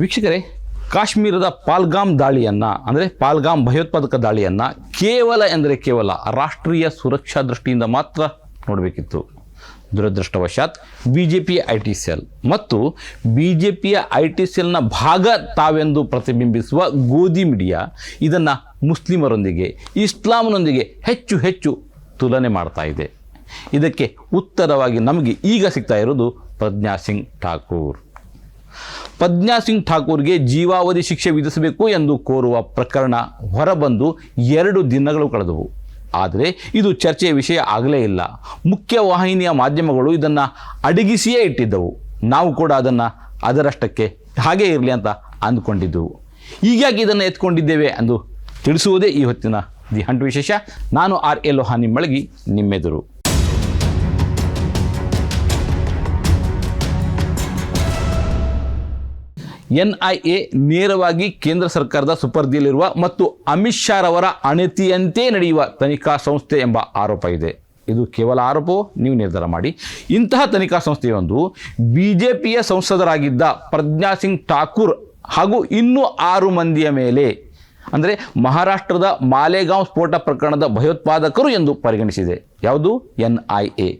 ವೀಕ್ಷಕರೇ, ಕಾಶ್ಮೀರದ ಪಾಲ್ಗಾಮ್ ದಾಳಿಯನ್ನು, ಅಂದರೆ ಪಾಲ್ಗಾಮ್ ಭಯೋತ್ಪಾದಕ ದಾಳಿಯನ್ನು ಕೇವಲ ಎಂದರೆ ಕೇವಲ ರಾಷ್ಟ್ರೀಯ ಸುರಕ್ಷಾ ದೃಷ್ಟಿಯಿಂದ ಮಾತ್ರ ನೋಡಬೇಕಿತ್ತು. ದುರದೃಷ್ಟವಶಾತ್ B J P I T cell ಮತ್ತು ಬಿ ಜೆ ಪಿಯ ಐ ಟಿ ಸೆಲ್ನ ಭಾಗ ತಾವೆಂದು ಪ್ರತಿಬಿಂಬಿಸುವ ಗೋಧಿ ಮೀಡಿಯಾ ಇದನ್ನು ಮುಸ್ಲಿಮರೊಂದಿಗೆ, ಇಸ್ಲಾಂನೊಂದಿಗೆ ಹೆಚ್ಚು ಹೆಚ್ಚು ತುಲನೆ ಮಾಡ್ತಾ ಇದೆ. ಇದಕ್ಕೆ ಉತ್ತರವಾಗಿ ನಮಗೆ ಈಗ ಸಿಗ್ತಾ ಇರೋದು ಪ್ರಜ್ಞಾ ಸಿಂಗ್ ಠಾಕೂರ್. ಪ್ರಜ್ಞಾ ಸಿಂಗ್ ಠಾಕೂರ್ಗೆ ಜೀವಾವಧಿ ಶಿಕ್ಷೆ ವಿಧಿಸಬೇಕು ಎಂದು ಕೋರುವ ಪ್ರಕರಣ ಹೊರಬಂದು ಎರಡು ದಿನಗಳು ಕಳೆದವು. ಆದರೆ ಇದು ಚರ್ಚೆಯ ವಿಷಯ ಆಗಲೇ ಇಲ್ಲ. ಮುಖ್ಯ ವಾಹಿನಿಯ ಮಾಧ್ಯಮಗಳು ಇದನ್ನು ಅಡಗಿಸಿಯೇ ಇಟ್ಟಿದ್ದವು. ನಾವು ಕೂಡ ಅದನ್ನು ಅದರಷ್ಟಕ್ಕೆ ಹಾಗೇ ಇರಲಿ ಅಂತ ಅಂದ್ಕೊಂಡಿದ್ದೆವು. ಹೀಗಾಗಿ ಇದನ್ನು ಎತ್ಕೊಂಡಿದ್ದೇವೆ ಎಂದು ತಿಳಿಸುವುದೇ ಈ ಹೊತ್ತಿನ ದಿ ಹಂಟ್ ವಿಶೇಷ. ನಾನು ಆರ್ ಎ ಲೋಹಾನಿ ಮಳಗಿ, ನಿಮ್ಮೆದುರು. ಎನ್ ಐ ಎ ನೇರವಾಗಿ ಕೇಂದ್ರ ಸರ್ಕಾರದ ಸುಪರ್ದಿಯಲ್ಲಿರುವ ಮತ್ತು ಅಮಿತ್ ಶಾ ರವರ ಅಣತಿಯಂತೆ ನಡೆಯುವ ತನಿಖಾ ಸಂಸ್ಥೆ ಎಂಬ ಆರೋಪ ಇದೆ. ಇದು ಕೇವಲ ಆರೋಪವೋ? ನೀವು ನಿರ್ಧಾರ ಮಾಡಿ. ಇಂತಹ ತನಿಖಾ ಸಂಸ್ಥೆಯೊಂದು ಬಿ ಜೆ ಪಿಯ ಸಂಸದರಾಗಿದ್ದ ಪ್ರಜ್ಞಾ ಸಿಂಗ್ ಠಾಕೂರ್ ಹಾಗೂ ಇನ್ನೂ ಆರು ಮಂದಿಯ ಮೇಲೆ, ಅಂದರೆ ಮಹಾರಾಷ್ಟ್ರದ ಮಾಲೆಗಾಂವ್ ಸ್ಫೋಟ ಪ್ರಕರಣದ ಭಯೋತ್ಪಾದಕರು ಎಂದು ಪರಿಗಣಿಸಿದೆ. ಯಾವುದು? ಎನ್ ಐ ಎ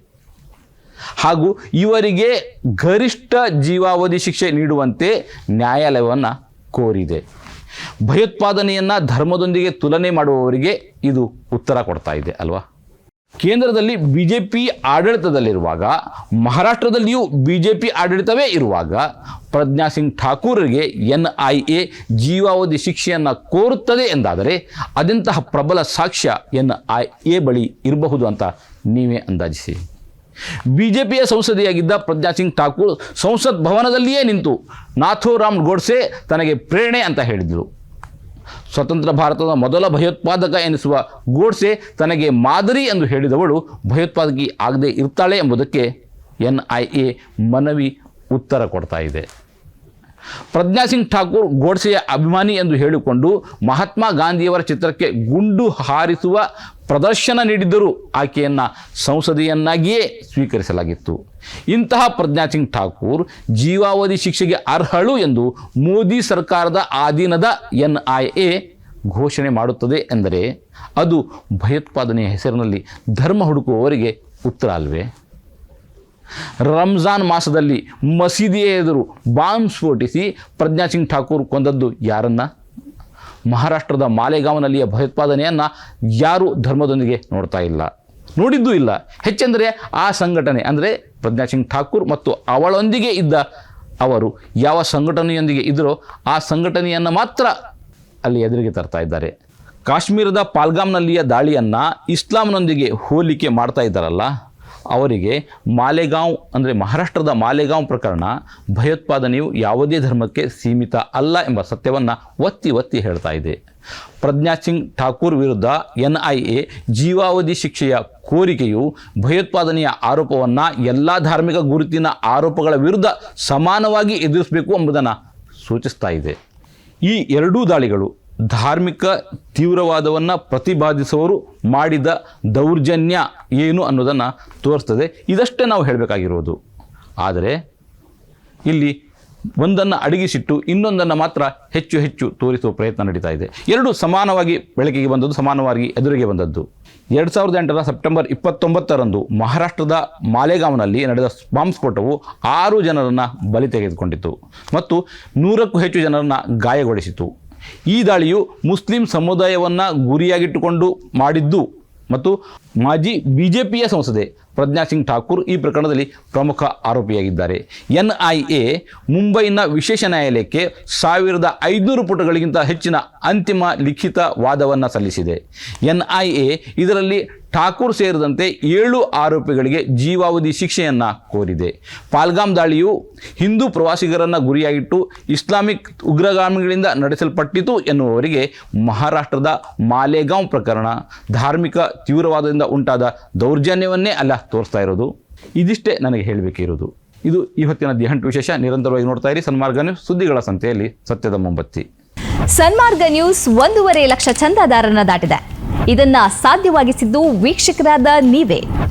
ಹಾಗೂ ಇವರಿಗೆ ಗರಿಷ್ಠ ಜೀವಾವಧಿ ಶಿಕ್ಷೆ ನೀಡುವಂತೆ ನ್ಯಾಯಾಲಯವನ್ನು ಕೋರಿದೆ. ಭಯೋತ್ಪಾದನೆಯನ್ನು ಧರ್ಮದೊಂದಿಗೆ ತುಲನೆ ಮಾಡುವವರಿಗೆ ಇದು ಉತ್ತರ ಕೊಡ್ತಾ ಇದೆ, ಅಲ್ವಾ? ಕೇಂದ್ರದಲ್ಲಿ ಬಿ ಜೆ ಪಿ ಆಡಳಿತದಲ್ಲಿರುವಾಗ, ಮಹಾರಾಷ್ಟ್ರದಲ್ಲಿಯೂ ಬಿ ಜೆ ಪಿ ಆಡಳಿತವೇ ಇರುವಾಗ, ಪ್ರಜ್ಞಾ ಸಿಂಗ್ ಠಾಕೂರ್ಗೆ ಎನ್ ಐ ಎ ಜೀವಾವಧಿ ಶಿಕ್ಷೆಯನ್ನು ಕೋರುತ್ತದೆ ಎಂದಾದರೆ, ಅದೆಂತಹ ಪ್ರಬಲ ಸಾಕ್ಷ್ಯ ಎನ್ ಐ ಎ ಬಳಿ ಇರಬಹುದು ಅಂತ ನೀವೇ ಅಂದಾಜಿಸಿ. ಬಿಜೆಪಿಯ ಸಂಸದೆಯಾಗಿದ್ದ ಪ್ರಜ್ಞಾ ಸಿಂಗ್ ಠಾಕೂರ್ ಸಂಸತ್ ಭವನದಲ್ಲಿಯೇ ನಿಂತು ನಾಥೂರಾಮ್ ಗೋಡ್ಸೆ ತನಗೆ ಪ್ರೇರಣೆ ಅಂತ ಹೇಳಿದರು. ಸ್ವತಂತ್ರ ಭಾರತದ ಮೊದಲ ಭಯೋತ್ಪಾದಕ ಎನಿಸುವ ಗೋಡ್ಸೆ ತನಗೆ ಮಾದರಿ ಎಂದು ಹೇಳಿದವಳು ಭಯೋತ್ಪಾದಕಿ ಆಗದೆ ಇರ್ತಾಳೆ ಎಂಬುದಕ್ಕೆ ಎನ್ ಐ ಎ ಮನವಿ ಉತ್ತರ ಕೊಡ್ತಾ ಇದೆ. ಪ್ರಜ್ಞಾ ಸಿಂಗ್ ಠಾಕೂರ್ ಗೋಡ್ಸೆಯ ಅಭಿಮಾನಿ ಎಂದು ಹೇಳಿಕೊಂಡು ಮಹಾತ್ಮ ಗಾಂಧಿಯವರ ಚಿತ್ರಕ್ಕೆ ಗುಂಡು ಹಾರಿಸುವ ಪ್ರದರ್ಶನ ನೀಡಿದ್ದರೂ ಆಕೆಯನ್ನು ಸಂಸದೆಯನ್ನಾಗಿಯೇ ಸ್ವೀಕರಿಸಲಾಗಿತ್ತು. ಇಂತಹ ಪ್ರಜ್ಞಾ ಸಿಂಗ್ ಠಾಕೂರ್ ಜೀವಾವಧಿ ಶಿಕ್ಷೆಗೆ ಅರ್ಹಳು ಎಂದು ಮೋದಿ ಸರ್ಕಾರದ ಅಧೀನದ ಎನ್ ಐ ಎ ಘೋಷಣೆ ಮಾಡುತ್ತದೆ ಎಂದರೆ ಅದು ಭಯೋತ್ಪಾದನೆಯ ಹೆಸರಿನಲ್ಲಿ ಧರ್ಮ ಹುಡುಕುವವರಿಗೆ ಉತ್ತರ ಅಲ್ವೇ? ರಂಜಾನ್ ಮಾಸದಲ್ಲಿ ಮಸೀದಿಯ ಎದುರು ಬಾಂಬ್ ಸ್ಫೋಟಿಸಿ ಪ್ರಜ್ಞಾ ಸಿಂಗ್ ಠಾಕೂರ್ ಕೊಂದದ್ದು ಯಾರನ್ನ? ಮಹಾರಾಷ್ಟ್ರದ ಮಾಲೆಗಾಂವ್ನಲ್ಲಿಯ ಭಯೋತ್ಪಾದನೆಯನ್ನು ಯಾರೂ ಧರ್ಮದೊಂದಿಗೆ ನೋಡ್ತಾ ಇಲ್ಲ. ನೋಡಿದ್ದೂ ಇಲ್ಲ. ಹೆಚ್ಚೆಂದರೆ ಆ ಸಂಘಟನೆ, ಅಂದರೆ ಪ್ರಜ್ಞಾ ಸಿಂಗ್ ಠಾಕೂರ್ ಮತ್ತು ಅವಳೊಂದಿಗೆ ಇದ್ದ ಅವರು ಯಾವ ಸಂಘಟನೆಯೊಂದಿಗೆ ಇದ್ದರೋ ಆ ಸಂಘಟನೆಯನ್ನು ಮಾತ್ರ ಅಲ್ಲಿ ಎದುರಿಗೆ ತರ್ತಾ ಇದ್ದಾರೆ. ಕಾಶ್ಮೀರದ ಪಾಲ್ಗಾಮ್ನಲ್ಲಿಯ ದಾಳಿಯನ್ನು ಇಸ್ಲಾಂನೊಂದಿಗೆ ಹೋಲಿಕೆ ಮಾಡ್ತಾ ಇದ್ದಾರಲ್ಲ? ಅವರಿಗೆ ಮಾಲೆಗಾಂವ್ ಅಂದರೆ ಮಹಾರಾಷ್ಟ್ರದ ಮಾಲೆಗಾಂವ್ ಪ್ರಕರಣ ಭಯೋತ್ಪಾದನೆಯು ಯಾವುದೇ ಧರ್ಮಕ್ಕೆ ಸೀಮಿತ ಅಲ್ಲ ಎಂಬ ಸತ್ಯವನ್ನು ಒತ್ತಿ ಒತ್ತಿ ಹೇಳ್ತಾ ಇದೆ. ಪ್ರಜ್ಞಾ ಸಿಂಗ್ ಠಾಕೂರ್ ವಿರುದ್ಧ ಎನ್ ಐ ಎ ಜೀವಾವಧಿ ಶಿಕ್ಷೆಯ ಕೋರಿಕೆಯು ಭಯೋತ್ಪಾದನೆಯ ಆರೋಪವನ್ನು ಎಲ್ಲ ಧಾರ್ಮಿಕ ಗುರುತಿನ ಆರೋಪಗಳ ವಿರುದ್ಧ ಸಮಾನವಾಗಿ ಎದುರಿಸಬೇಕು ಎಂಬುದನ್ನು ಸೂಚಿಸ್ತಾ ಇದೆ. ಈ ಎರಡೂ ದಾಳಿಗಳು ಧಾರ್ಮಿಕ ತೀವ್ರವಾದವನ್ನು ಪ್ರತಿಪಾದಿಸುವವರು ಮಾಡಿದ ದೌರ್ಜನ್ಯ ಏನು ಅನ್ನೋದನ್ನು ತೋರಿಸ್ತದೆ. ಇದಷ್ಟೇ ನಾವು ಹೇಳಬೇಕಾಗಿರೋದು. ಆದರೆ, ಇಲ್ಲಿ ಒಂದನ್ನು ಅಡಗಿಸಿಟ್ಟು ಇನ್ನೊಂದನ್ನು ಮಾತ್ರ ಹೆಚ್ಚು ಹೆಚ್ಚು ತೋರಿಸುವ ಪ್ರಯತ್ನ ನಡೀತಾ ಇದೆ. ಎರಡು ಸಮಾನವಾಗಿ ಬೆಳಕಿಗೆ ಬಂದದ್ದು, ಸಮಾನವಾಗಿ ಎದುರಿಗೆ ಬಂದದ್ದು. ಎರಡು ಸಾವಿರದ ಎಂಟರ ಸೆಪ್ಟೆಂಬರ್ ಇಪ್ಪತ್ತೊಂಬತ್ತರಂದು ಮಹಾರಾಷ್ಟ್ರದ ಮಾಲೆಗಾಂವ್ನಲ್ಲಿ ನಡೆದ ಬಾಂಬ್ ಸ್ಫೋಟವು ಆರು ಜನರನ್ನು ಬಲಿ ತೆಗೆದುಕೊಂಡಿತು ಮತ್ತು ನೂರಕ್ಕೂ ಹೆಚ್ಚು ಜನರನ್ನು ಗಾಯಗೊಳಿಸಿತು ಈ ದಾಳಿಯು ಮುಸ್ಲಿಂ ಸಮುದಾಯವನ್ನು ಗುರಿಯಾಗಿಟ್ಟುಕೊಂಡು ಮಾಡಿದ್ದು ಮತ್ತು ಮಾಜಿ ಬಿ ಜೆ ಪಿಯ ಸಂಸದೆ ಪ್ರಜ್ಞಾ ಸಿಂಗ್ ಠಾಕೂರ್ ಈ ಪ್ರಕರಣದಲ್ಲಿ ಪ್ರಮುಖ ಆರೋಪಿಯಾಗಿದ್ದಾರೆ. ಎನ್ ಐ ಎ ಮುಂಬೈನ ವಿಶೇಷ ನ್ಯಾಯಾಲಯಕ್ಕೆ ಸಾವಿರದ ಐದುನೂರು ಪುಟಗಳಿಗಿಂತ ಹೆಚ್ಚಿನ ಅಂತಿಮ ಲಿಖಿತ ವಾದವನ್ನು ಸಲ್ಲಿಸಿದೆ. ಎನ್ ಐ ಎ ಇದರಲ್ಲಿ ಠಾಕೂರ್ ಸೇರಿದಂತೆ ಏಳು ಆರೋಪಿಗಳಿಗೆ ಜೀವಾವಧಿ ಶಿಕ್ಷೆಯನ್ನು ಕೋರಿದೆ. ಪಾಲ್ಗಾಮ್ ದಾಳಿಯು ಹಿಂದೂ ಪ್ರವಾಸಿಗರನ್ನು ಗುರಿಯಾಗಿಟ್ಟು ಇಸ್ಲಾಮಿಕ್ ಉಗ್ರಗಾಮಿಗಳಿಂದ ನಡೆಸಲ್ಪಟ್ಟಿತು ಎನ್ನುವವರಿಗೆ ಮಹಾರಾಷ್ಟ್ರದ ಮಾಲೇಗಾಂವ್ ಪ್ರಕರಣ ಧಾರ್ಮಿಕ ತೀವ್ರವಾದದಿಂದ ಉಂಟಾದ ದೌರ್ಜನ್ಯವನ್ನೇ ಅಲ್ಲ ತೋರಿಸ್ತಾ ಇರೋದು. ಇದಿಷ್ಟೇ ನನಗೆ ಹೇಳಬೇಕಿರೋದು. ಇದು ಇವತ್ತಿನ ದಿಹಂಟ್ ವಿಶೇಷ. ನಿರಂತರವಾಗಿ ನೋಡ್ತಾ ಇರಿ ಸನ್ಮಾರ್ಗ ನ್ಯೂಸ್ ಸುದ್ದಿಗಳ ಸಂತೆಯಲ್ಲಿ ಸತ್ಯದ ಮೊಂಬತ್ತಿ. ಸನ್ಮಾರ್ಗ ನ್ಯೂಸ್ ಒಂದೂವರೆ ಲಕ್ಷ ಚಂದಾದಾರರನ್ನ ದಾಟಿದೆ. ಇದನ್ನ ಸಾಧ್ಯವಾಗಿಸಿದ್ದು ವೀಕ್ಷಕರಾದ ನೀವೇ.